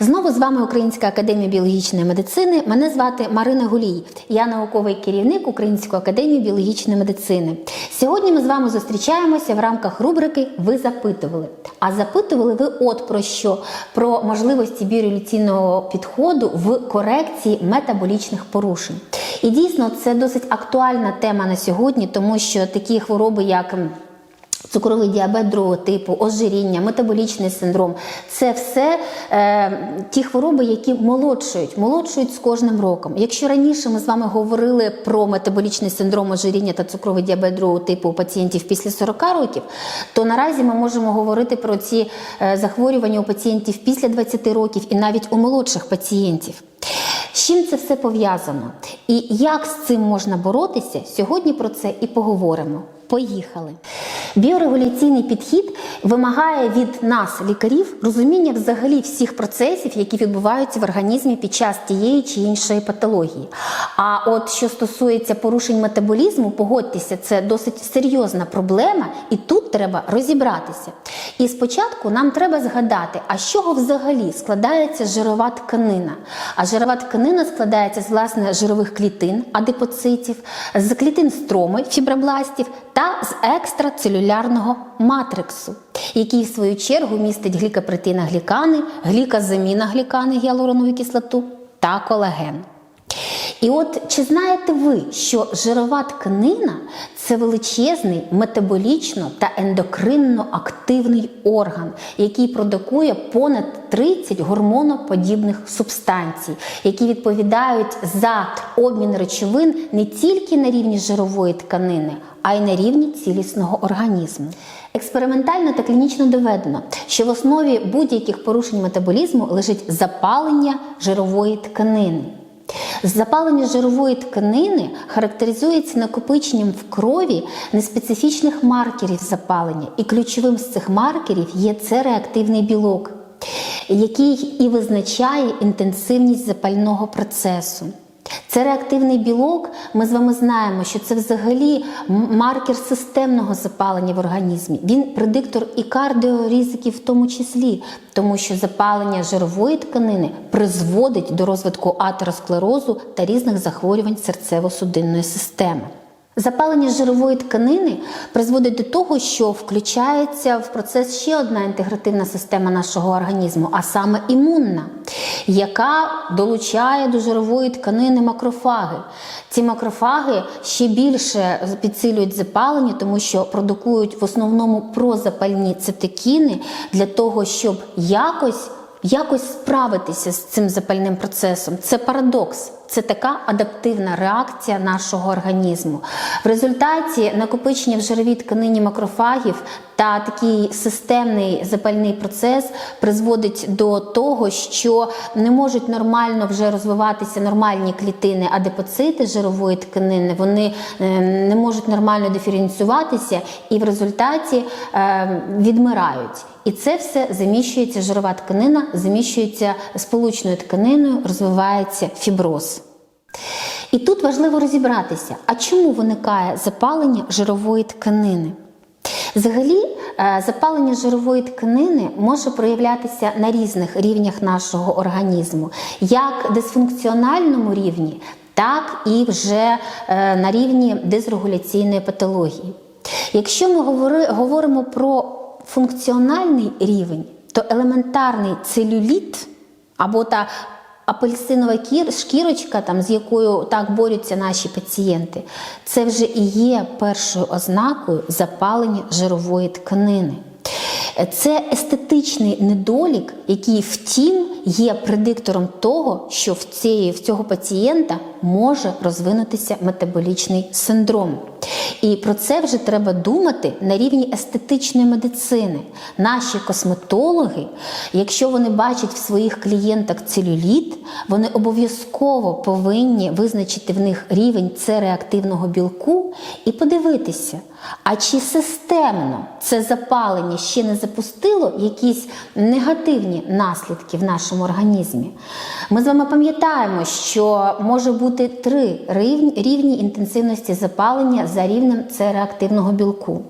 Знову з вами Українська академія біологічної медицини. Мене звати Марина Гулій. Я науковий керівник Української академії біологічної медицини. Сьогодні ми з вами зустрічаємося в рамках рубрики Ви запитували. А запитували ви от про що? Про можливості біореволюційного підходу в корекції метаболічних порушень. І дійсно це досить актуальна тема на сьогодні, тому що такі хвороби, як Цукровий діабет другого типу, ожиріння, метаболічний синдром це все е, ті хвороби, які молодшують, молодшують з кожним роком. Якщо раніше ми з вами говорили про метаболічний синдром ожиріння та цукровий діабет другого типу у пацієнтів після 40 років, то наразі ми можемо говорити про ці е, захворювання у пацієнтів після 20 років і навіть у молодших пацієнтів. З чим це все пов'язано? І як з цим можна боротися? Сьогодні про це і поговоримо. Поїхали. Біорегуляційний підхід вимагає від нас, лікарів, розуміння взагалі всіх процесів, які відбуваються в організмі під час тієї чи іншої патології. А от що стосується порушень метаболізму, погодьтеся, це досить серйозна проблема, і тут треба розібратися. І спочатку нам треба згадати, а з чого взагалі складається жирова тканина. А жирова тканина складається з власне жирових клітин, адипоцитів, з клітин строми, фібробластів та з екстрацелюлярного матриксу, який в свою чергу містить глікопротеїноглікани, гліказаміноглікани, гіалуронову кислоту та колаген. І от чи знаєте ви, що жирова тканина це величезний метаболічно та ендокринно активний орган, який продукує понад 30 гормоноподібних субстанцій, які відповідають за обмін речовин не тільки на рівні жирової тканини, а й на рівні цілісного організму. Експериментально та клінічно доведено, що в основі будь-яких порушень метаболізму лежить запалення жирової тканини. Запалення жирової тканини характеризується накопиченням в крові неспецифічних маркерів запалення, і ключовим з цих маркерів є це реактивний білок, який і визначає інтенсивність запального процесу. Це реактивний білок, ми з вами знаємо, що це взагалі маркер системного запалення в організмі. Він предиктор і кардіоризиків в тому числі, тому що запалення жирової тканини призводить до розвитку атеросклерозу та різних захворювань серцево-судинної системи. Запалення жирової тканини призводить до того, що включається в процес ще одна інтегративна система нашого організму, а саме імунна, яка долучає до жирової тканини макрофаги. Ці макрофаги ще більше підсилюють запалення, тому що продукують в основному прозапальні цитокіни для того, щоб якось якось справитися з цим запальним процесом. Це парадокс. Це така адаптивна реакція нашого організму. В результаті накопичення в жировій тканині макрофагів та такий системний запальний процес призводить до того, що не можуть нормально вже розвиватися нормальні клітини адипоцити жирової тканини, вони не можуть нормально диференціюватися і в результаті відмирають. І це все заміщується жирова тканина, заміщується сполучною тканиною, розвивається фіброз. І тут важливо розібратися, а чому виникає запалення жирової тканини? Взагалі, запалення жирової тканини може проявлятися на різних рівнях нашого організму, як дисфункціональному рівні, так і вже на рівні дисрегуляційної патології. Якщо ми говоримо про функціональний рівень, то елементарний целюліт або та апельсинова шкірочка, там, з якою так борються наші пацієнти, це вже і є першою ознакою запалення жирової тканини. Це естетичний недолік, який, втім, є предиктором того, що в цього пацієнта може розвинутися метаболічний синдром. І про це вже треба думати на рівні естетичної медицини. Наші косметологи, якщо вони бачать в своїх клієнтах целюліт, вони обов'язково повинні визначити в них рівень це реактивного білку і подивитися, а чи системно це запалення ще не запустило якісь негативні наслідки в нашому організмі. Ми з вами пам'ятаємо, що може бути три рівні інтенсивності запалення за рівнем реактивного білку.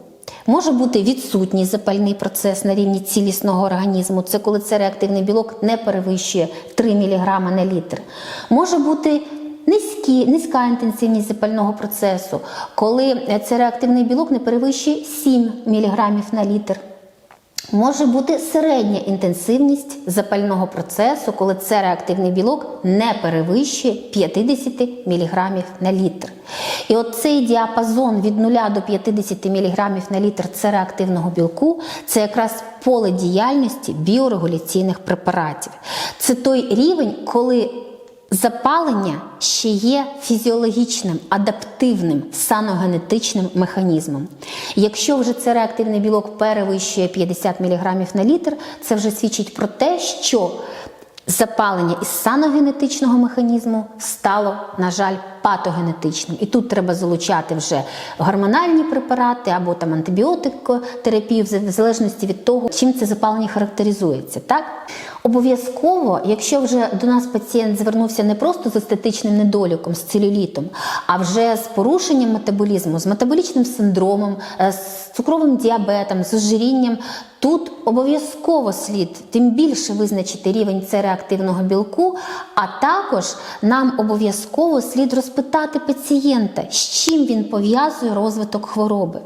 Може бути відсутній запальний процес на рівні цілісного організму, це коли цей реактивний білок не перевищує 3 мг на літр. Може бути низькі, низька інтенсивність запального процесу, коли це реактивний білок не перевищує 7 мг на літр. Може бути середня інтенсивність запального процесу, коли цей реактивний білок не перевищує 50 мг на літр. І от цей діапазон від 0 до 50 мг на літр це реактивного білку це якраз поле діяльності біорегуляційних препаратів. Це той рівень, коли Запалення ще є фізіологічним, адаптивним саногенетичним механізмом. Якщо вже цей реактивний білок перевищує 50 мг на літр, це вже свідчить про те, що запалення із саногенетичного механізму стало, на жаль, патогенетичним. І тут треба залучати вже гормональні препарати або там антибіотикотерапію, в залежності від того, чим це запалення характеризується. Так? Обов'язково, якщо вже до нас пацієнт звернувся не просто з естетичним недоліком, з целюлітом, а вже з порушенням метаболізму, з метаболічним синдромом, е, з цукровим діабетом, з ожирінням, тут обов'язково слід тим більше визначити рівень С-реактивного білку, а також нам обов'язково слід розпитати пацієнта, з чим він пов'язує розвиток хвороби.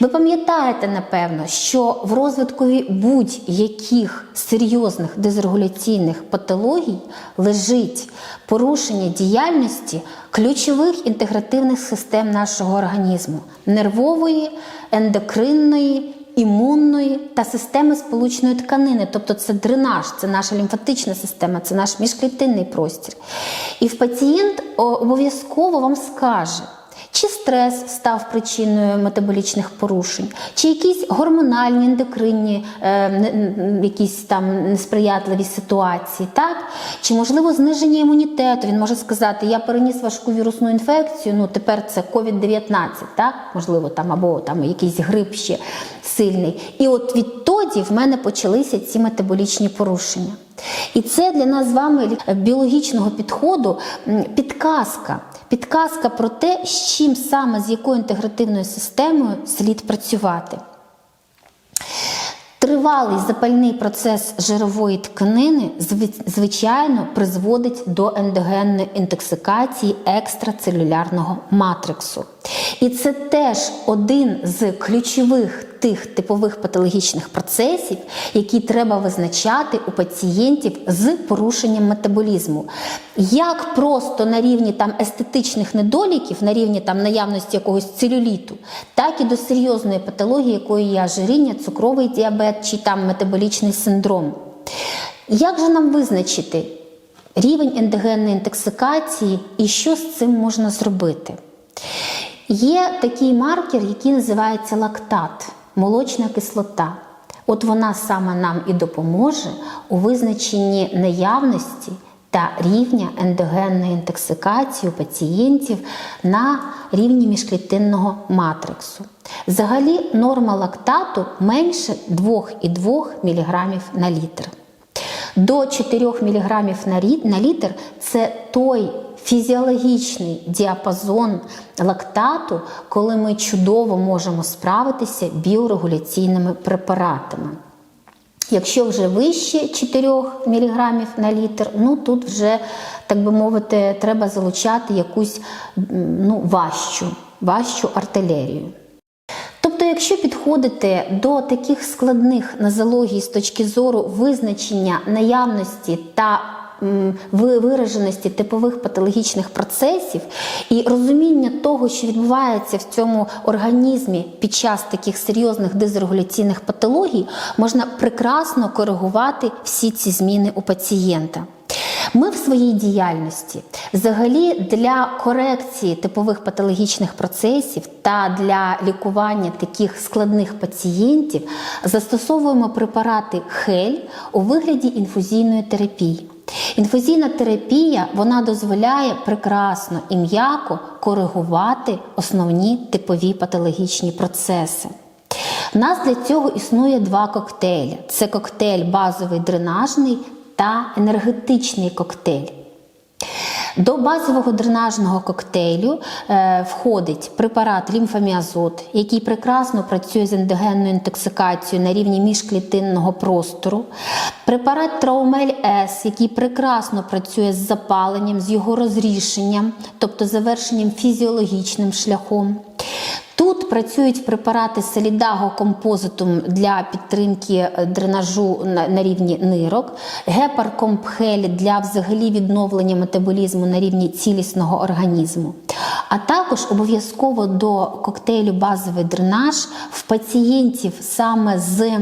Ви пам'ятаєте, напевно, що в розвиткові будь-яких серйозних дезрегуляційних патологій лежить порушення діяльності ключових інтегративних систем нашого організму нервової, ендокринної. Імунної та системи сполучної тканини, тобто це дренаж, це наша лімфатична система, це наш міжклітинний простір. І в пацієнт обов'язково вам скаже, чи стрес став причиною метаболічних порушень, чи якісь гормональні, ендокринні, е, якісь там несприятливі ситуації, так? Чи можливо зниження імунітету? Він може сказати, я переніс важку вірусну інфекцію, ну тепер це COVID-19, так? Можливо, там або там якийсь грип ще сильний. І от відтоді в мене почалися ці метаболічні порушення. І це для нас з вами біологічного підходу підказка. Підказка про те, з чим саме з якою інтегративною системою слід працювати. Тривалий запальний процес жирової тканини, звичайно, призводить до ендогенної інтоксикації екстрацелюлярного матриксу. І це теж один з ключових тих типових патологічних процесів, які треба визначати у пацієнтів з порушенням метаболізму. Як просто на рівні там естетичних недоліків, на рівні там наявності якогось целюліту, так і до серйозної патології, якою є ожиріння, цукровий діабет чи там метаболічний синдром. Як же нам визначити рівень ендогенної інтоксикації і що з цим можна зробити? Є такий маркер, який називається лактат, молочна кислота. От вона саме нам і допоможе у визначенні наявності та рівня ендогенної інтоксикації у пацієнтів на рівні міжклітинного матриксу. Взагалі, норма лактату менше 2,2 мг на літр. До 4 мг на літр це той фізіологічний діапазон лактату, коли ми чудово можемо справитися біорегуляційними препаратами. Якщо вже вище 4 мг на літр, ну тут вже, так би мовити, треба залучати якусь ну, важчу, важчу артилерію. Якщо підходити до таких складних нозологій з точки зору визначення наявності та вираженості типових патологічних процесів і розуміння того, що відбувається в цьому організмі під час таких серйозних дизрегуляційних патологій, можна прекрасно коригувати всі ці зміни у пацієнта. Ми в своїй діяльності взагалі для корекції типових патологічних процесів та для лікування таких складних пацієнтів застосовуємо препарати хель у вигляді інфузійної терапії. Інфузійна терапія вона дозволяє прекрасно і м'яко коригувати основні типові патологічні процеси. У нас для цього існує два коктейлі: це коктейль базовий дренажний та енергетичний коктейль. До базового дренажного коктейлю е, входить препарат лімфаміазот, який прекрасно працює з ендогенною інтоксикацією на рівні міжклітинного простору, препарат Траумель С, який прекрасно працює з запаленням, з його розрішенням, тобто завершенням фізіологічним шляхом. Тут працюють препарати солідаго композитум для підтримки е, дренажу на, рівні нирок, гепаркомпхель для взагалі відновлення метаболізму на рівні цілісного організму. А також обов'язково до коктейлю базовий дренаж в пацієнтів саме з е,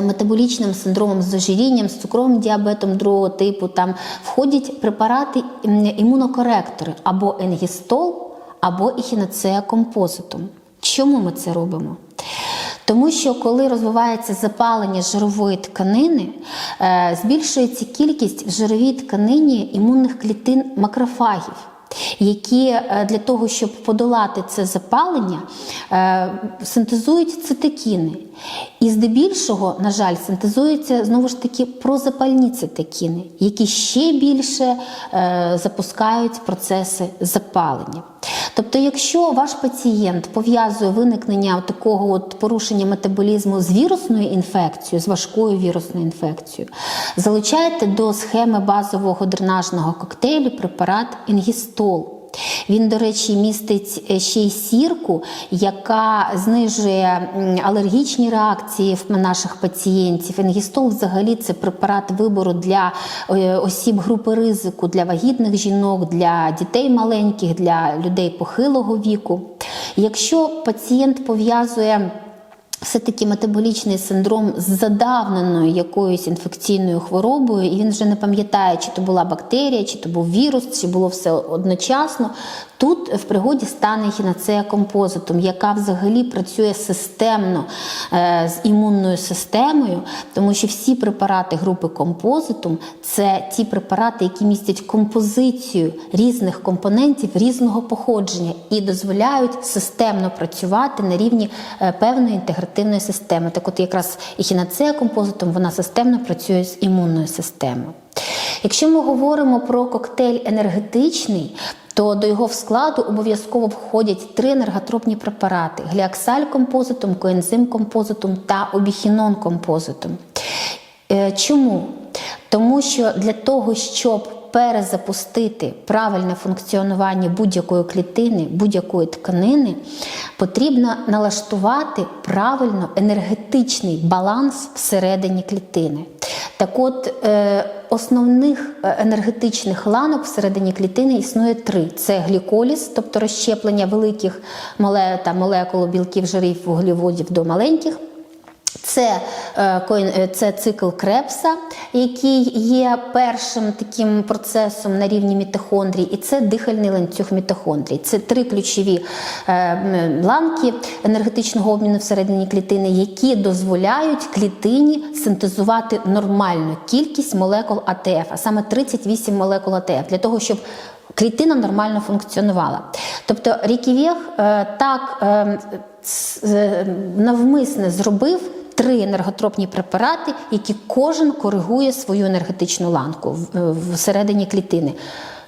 метаболічним синдромом з ожирінням, з цукровим діабетом другого типу, там входять препарати імунокоректори або енгістол, або ехінацея композитум. Чому ми це робимо? Тому що коли розвивається запалення жирової тканини, е, збільшується кількість в жировій тканині імунних клітин макрофагів, які е, для того, щоб подолати це запалення, е, синтезують цитокіни. І здебільшого, на жаль, синтезуються знову ж таки прозапальні цитокіни, які ще більше е, запускають процеси запалення. Тобто, якщо ваш пацієнт пов'язує виникнення такого от порушення метаболізму з вірусною інфекцією, з важкою вірусною інфекцією, залучайте до схеми базового дренажного коктейлю препарат Інгістол. Він, до речі, містить е, ще й сірку, яка знижує алергічні реакції в наших пацієнтів. Енгістол, взагалі це препарат вибору для е, осіб групи ризику, для вагітних жінок, для дітей маленьких, для людей похилого віку. Якщо пацієнт пов'язує все-таки метаболічний синдром з задавненою якоюсь інфекційною хворобою, і він вже не пам'ятає, чи то була бактерія, чи то був вірус, чи було все одночасно. Тут в пригоді стане хінацея композитум, яка взагалі працює системно е, з імунною системою, тому що всі препарати групи композитум це ті препарати, які містять композицію різних компонентів різного походження і дозволяють системно працювати на рівні е, певної інтегративної системи. Так, от якраз і хінацея композитум вона системно працює з імунною системою. Якщо ми говоримо про коктейль енергетичний, то до його складу обов'язково входять три енерготропні препарати: гліаксаль композитум, коензим композитум та обіхінон композитум. Е, Чому? Тому що для того, щоб перезапустити правильне функціонування будь-якої клітини, будь-якої тканини, потрібно налаштувати правильно енергетичний баланс всередині клітини. Так от, е, основних е, енергетичних ланок всередині клітини існує три: це гліколіз, тобто розщеплення великих моле, молекул білків, жирів, вуглеводів до маленьких. Це, е, е, це цикл Крепса, який є першим таким процесом на рівні мітохондрій, і це дихальний ланцюг мітохондрій. Це три ключові е, ланки енергетичного обміну всередині клітини, які дозволяють клітині синтезувати нормальну кількість молекул АТФ, а саме 38 молекул АТФ, для того, щоб клітина нормально функціонувала. Тобто Ріківєх так е, ц- е, навмисне зробив три енерготропні препарати, які кожен коригує свою енергетичну ланку е, всередині клітини.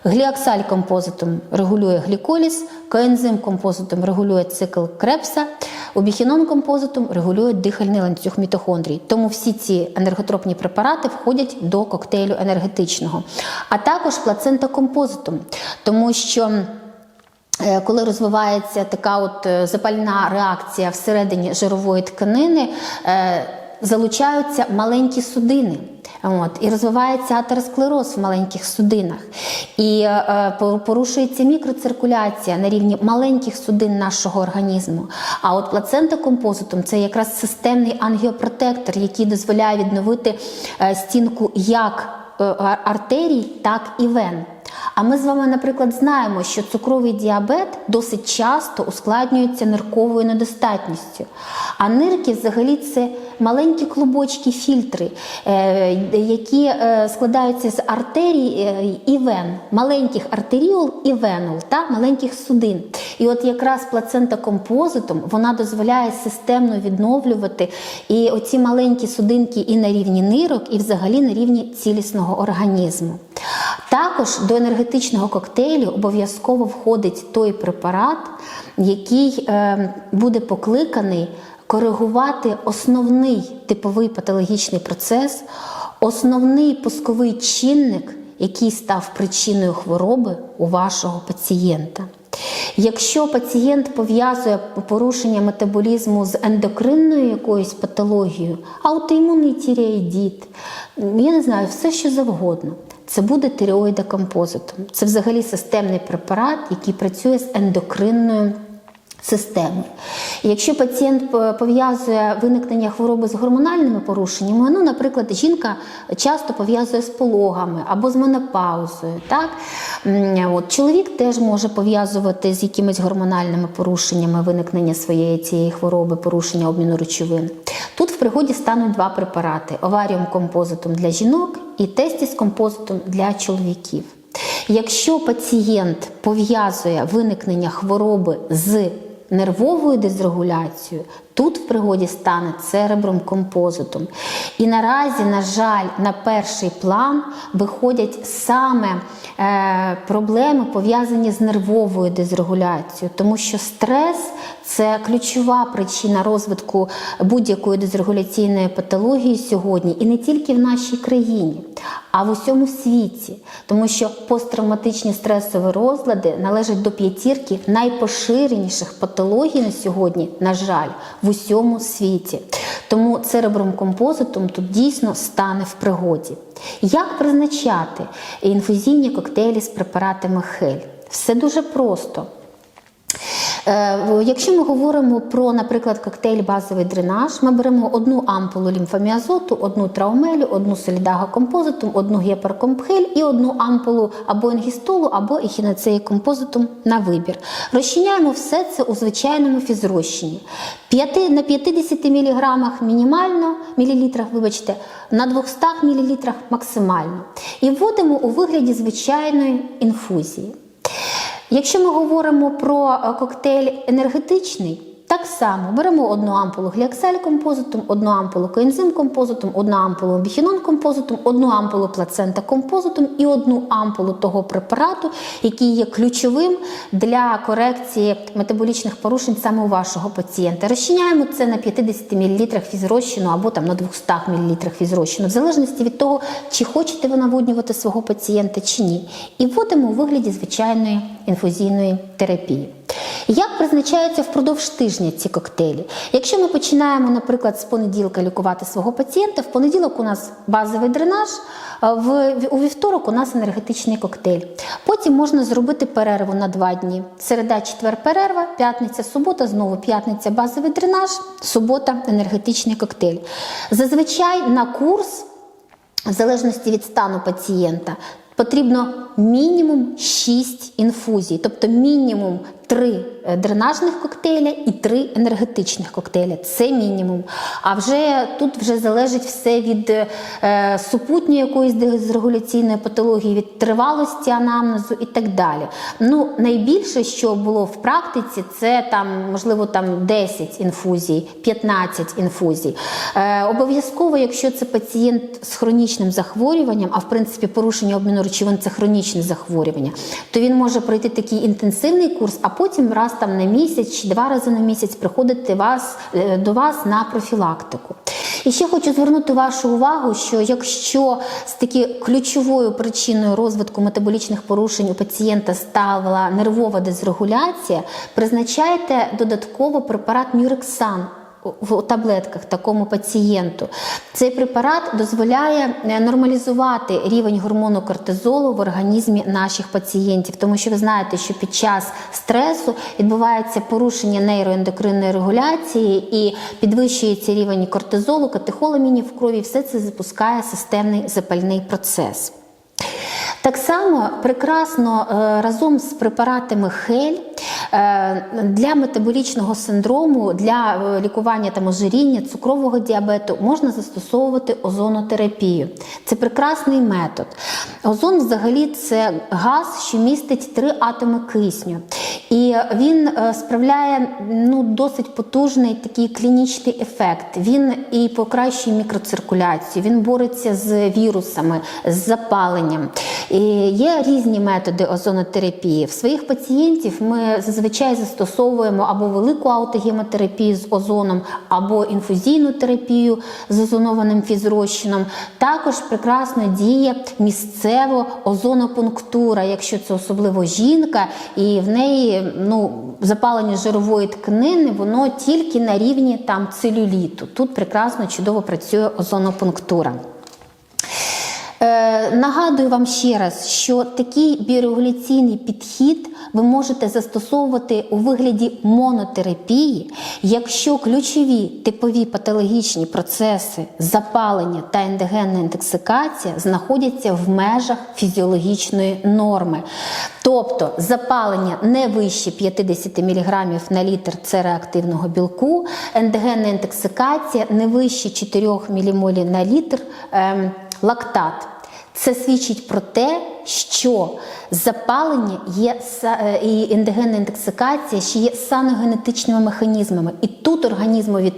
Гліаксаль композитум регулює гліколіз, коензим композитум регулює цикл Крепса, обіхінон композитум регулює дихальний ланцюг мітохондрій. Тому всі ці енерготропні препарати входять до коктейлю енергетичного. А також плацента композитум, тому що коли розвивається така от е, запальна реакція всередині жирової тканини, е, залучаються маленькі судини. От, і розвивається атеросклероз в маленьких судинах, і е, порушується мікроциркуляція на рівні маленьких судин нашого організму. А от плацента композитум це якраз системний ангіопротектор, який дозволяє відновити е, стінку як е, артерій, так і вен. А ми з вами, наприклад, знаємо, що цукровий діабет досить часто ускладнюється нирковою недостатністю. А нирки взагалі це маленькі клубочки, фільтри, е, які е, складаються з артерій е, і вен, маленьких артеріол і венул, та маленьких судин. І от якраз плацента композитум вона дозволяє системно відновлювати і оці маленькі судинки і на рівні нирок, і взагалі на рівні цілісного організму. Також до енергетичного коктейлю обов'язково входить той препарат, який буде покликаний коригувати основний типовий патологічний процес, основний пусковий чинник, який став причиною хвороби у вашого пацієнта. Якщо пацієнт пов'язує порушення метаболізму з ендокринною якоюсь патологією, аутоімунний тіреїдіт, я не знаю, все що завгодно. Це буде тиреоїдокомпозитом. Це взагалі системний препарат, який працює з ендокринною системою. І Якщо пацієнт пов'язує виникнення хвороби з гормональними порушеннями, ну, наприклад, жінка часто пов'язує з пологами або з менопаузою. Так? От, Чоловік теж може пов'язувати з якимись гормональними порушеннями виникнення своєї цієї хвороби, порушення обміну речовин. Тут в пригоді стануть два препарати: оваріум композитом для жінок і тестіс композитом для чоловіків. Якщо пацієнт пов'язує виникнення хвороби з нервовою дезрегуляцією, тут в пригоді стане церебром композитом. І наразі, на жаль, на перший план виходять саме е, проблеми, пов'язані з нервовою дезрегуляцією, тому що стрес це ключова причина розвитку будь-якої дезрегуляційної патології сьогодні, і не тільки в нашій країні, а в усьому світі, тому що посттравматичні стресові розлади належать до п'ятірки найпоширеніших патологій на сьогодні, на жаль, в усьому світі. Тому церебром композитом тут дійсно стане в пригоді. Як призначати інфузійні коктейлі з препаратами хель? Все дуже просто. Е, Якщо ми говоримо про, наприклад, коктейль базовий дренаж, ми беремо одну ампулу лімфоміазоту, одну траумелю, одну солідагокомпозитум, одну гепаркомпхель і одну ампулу або енгістолу, або ехінацеї композитум на вибір. Розчиняємо все це у звичайному фізрозчині. На 50 мг мінімально, мілілітрах, вибачте, на 200 мл максимально. І вводимо у вигляді звичайної інфузії. Якщо ми говоримо про е, коктейль енергетичний, так само беремо одну ампулу гліаксель композитум, одну ампулу коензим композитум, одну ампулу біхінон композитум, одну ампулу плацента композитум і одну ампулу того препарату, який є ключовим для корекції метаболічних порушень саме у вашого пацієнта. Розчиняємо це на 50 мл фізрозчину або там на 200 мл фізрозчину, в залежності від того, чи хочете ви наводнювати свого пацієнта чи ні. І вводимо у вигляді звичайної інфузійної терапії. Як призначаються впродовж тижня ці коктейлі? Якщо ми починаємо, наприклад, з понеділка лікувати свого пацієнта, в понеділок у нас базовий дренаж, у вівторок у нас енергетичний коктейль. Потім можна зробити перерву на два дні. Середа, четвер, перерва, п'ятниця, субота, знову п'ятниця, базовий дренаж, субота, енергетичний коктейль. Зазвичай на курс, в залежності від стану пацієнта, потрібно мінімум 6 інфузій, тобто мінімум 3 дренажних коктейля і 3 енергетичних коктейля. Це мінімум. А вже тут вже залежить все від е, супутньої якоїсь дезрегуляційної патології, від тривалості анамнезу і так далі. Ну, найбільше, що було в практиці, це там, можливо, там 10 інфузій, 15 інфузій. Е, обов'язково, якщо це пацієнт з хронічним захворюванням, а в принципі порушення обміну речовин це хронічне захворювання, то він може пройти такий інтенсивний курс, а потім раз там на місяць чи два рази на місяць приходити вас, е, до вас на профілактику. І ще хочу звернути вашу увагу, що якщо з таки ключовою причиною розвитку метаболічних порушень у пацієнта стала нервова дезрегуляція, призначайте додатково препарат Мюрексан в таблетках такому пацієнту. Цей препарат дозволяє е, нормалізувати рівень гормону кортизолу в організмі наших пацієнтів, тому що ви знаєте, що під час стресу відбувається порушення нейроендокринної регуляції і підвищується рівень кортизолу, катехоламінів в крові. Все це запускає системний запальний процес. Так само прекрасно е, разом з препаратами хель е, для метаболічного синдрому, для е, лікування там ожиріння, цукрового діабету можна застосовувати озонотерапію. Це прекрасний метод. Озон, взагалі, це газ, що містить три атоми кисню. І він справляє ну, досить потужний такий клінічний ефект. Він і покращує мікроциркуляцію, він бореться з вірусами, з запаленням. І є різні методи озонотерапії. В своїх пацієнтів ми зазвичай застосовуємо або велику аутогемотерапію з озоном, або інфузійну терапію з озонованим фізрозчином. Також прекрасно діє місцево озонопунктура, якщо це особливо жінка, і в неї ну, запалення жирової тканини, воно тільки на рівні там целюліту. Тут прекрасно чудово працює озонопунктура. Е, нагадую вам ще раз, що такий біорегуляційний підхід ви можете застосовувати у вигляді монотерапії, якщо ключові типові патологічні процеси запалення та ендогенна інтоксикація знаходяться в межах фізіологічної норми. Тобто запалення не вище 50 мг на літр це реактивного білку, ендогенна інтоксикація не вище 4 ммоль на літр ем, лактат. Це свідчить про те, що запалення є е, і ендогенна інтоксикація що є саногенетичними механізмами, і тут організмові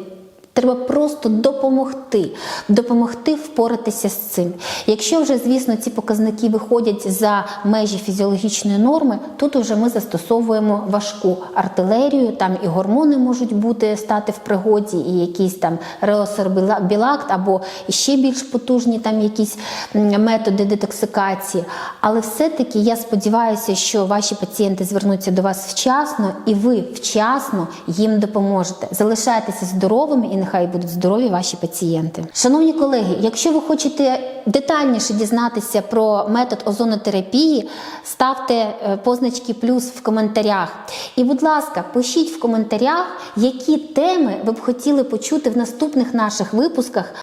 треба просто допомогти, допомогти впоратися з цим. Якщо вже, звісно, ці показники виходять за межі фізіологічної норми, тут вже ми застосовуємо важку артилерію, там і гормони можуть бути стати в пригоді, і якийсь там реосорбілакт або ще більш потужні там якісь методи детоксикації. Але все-таки я сподіваюся, що ваші пацієнти звернуться до вас вчасно, і ви вчасно їм допоможете. Залишайтеся здоровими і нехай будуть здорові ваші пацієнти. Шановні колеги, якщо ви хочете детальніше дізнатися про метод озонотерапії, ставте е, позначки плюс в коментарях. І, будь ласка, пишіть в коментарях, які теми ви б хотіли почути в наступних наших випусках